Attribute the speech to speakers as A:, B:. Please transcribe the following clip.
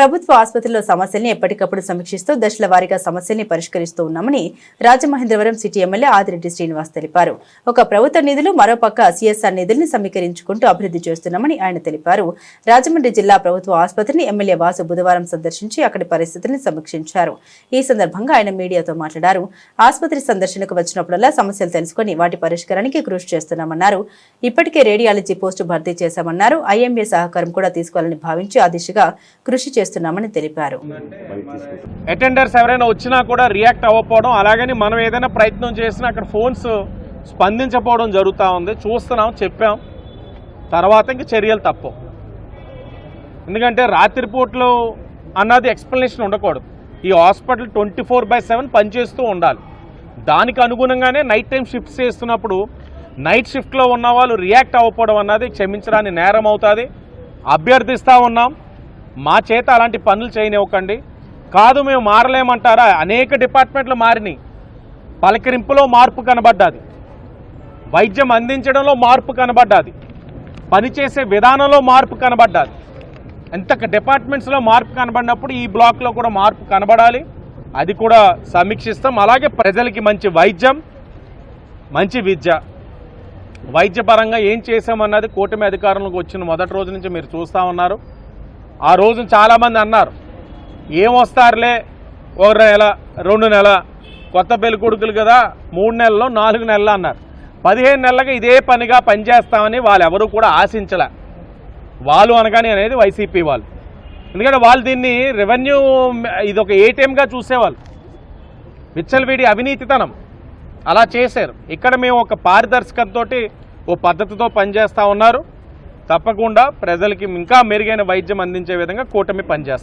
A: ప్రభుత్వ ఆసుపత్రిలో సమస్యల్ని ఎప్పటికప్పుడు సమీక్షిస్తూ దశల వారీగా సమస్యల్ని పరిష్కరిస్తూ ఉన్నామని రాజమహేంద్రవరం సిటీ ఎమ్మెల్యే ఆదిరెడ్డి శ్రీనివాస్ తెలిపారు. ఒక ప్రభుత్వ నిధులు మరోపక్క సిఎస్ఆర్ నిధుల్ని సమీకరించుకుంటూ అభివృద్ధి చేస్తున్నామని ఆయన తెలిపారు. రాజమండ్రి జిల్లా ప్రభుత్వ ఆసుపత్రిని ఎమ్మెల్యే వాసు బుధవారం సందర్శించి అక్కడి పరిస్థితుల్ని సమీక్షించారు. ఈ సందర్భంగా ఆయన మీడియాతో మాట్లాడారు. ఆసుపత్రి సందర్శనకు వచ్చినప్పుడల్లా సమస్యలు తెలుసుకుని వాటి పరిష్కారానికి కృషి చేస్తున్నామన్నారు. ఇప్పటికే రేడియాలజీ పోస్టు భర్తీ చేశామన్నారు. ఐఎంఏ సహకారం కూడా తీసుకోవాలని భావించి ఆ దిశగా కృషి చేస్తున్నామని తెలిపారు.
B: అటెండర్స్ ఎవరైనా వచ్చినా కూడా రియాక్ట్ అవ్వకపోవడం అలాగని మనం ఏదైనా ప్రయత్నం చేసినా అక్కడ ఫోన్స్ స్పందించకపోవడం జరుగుతూ ఉంది. చూస్తున్నాం చెప్పాం. తర్వాత ఇంక చర్యలు తప్పవు ఎందుకంటే రాత్రిపూట్లు అన్నది ఎక్స్ప్లెనేషన్ ఉండకూడదు. ఈ hospital twenty four by seven పనిచేస్తూ ఉండాలి. దానికి అనుగుణంగానే నైట్ టైం షిఫ్ట్స్ చేస్తున్నప్పుడు నైట్ షిఫ్ట్లో ఉన్న వాళ్ళు రియాక్ట్ అవ్వకపోవడం అన్నది క్షమించడానికి నేరం అవుతుంది. అభ్యర్థిస్తూ ఉన్నాం. మా చేత అలాంటి పనులు చేయనివ్వకండి. కాదు మేము మారలేమంటారా? అనేక డిపార్ట్మెంట్లు మారినాయి. పలకరింపులో మార్పు కనబడ్డాది. వైద్యం అందించడంలో మార్పు కనబడ్డాది. పనిచేసే విధానంలో మార్పు కనబడ్డాది. ఎంత డిపార్ట్మెంట్స్లో మార్పు కనబడినప్పుడు ఈ బ్లాక్లో కూడా మార్పు కనబడాలి. అది కూడా సమీక్షిస్తాం. అలాగే ప్రజలకి మంచి వైద్యం మంచి విద్య. వైద్యపరంగా ఏం చేసామన్నది కూటమి అధికారంలోకి వచ్చిన మొదటి రోజు నుంచి మీరు చూస్తూ ఉన్నారు. ఆ రోజు చాలామంది అన్నారు ఏమొస్తారులే? ఒక నెల రెండు నెల కొత్త పెళ్ళి కొడుకులు కదా మూడు నెలల్లో నాలుగు నెలలు అన్నారు. పదిహేను నెలలుగా ఇదే పనిగా పనిచేస్తామని వాళ్ళు ఎవరు కూడా ఆశించలే. వాళ్ళు అనగానే అనేది వైసీపీ వాళ్ళు. ఎందుకంటే వాళ్ళు దీన్ని రెవెన్యూ ఇది ఒక ఏటీఎంగా చూసేవాళ్ళు. విచ్చలవిడి అవినీతితనం. అలా చేశారు. ఇక్కడ మేము ఒక పారదర్శకతతో ఓ పద్ధతితో పనిచేస్తూ ఉన్నారు. తప్పకుండా ప్రజలకి ఇంకా మెరుగైన వైద్యం అందించే విధంగా కూటమి పనిచేస్తాం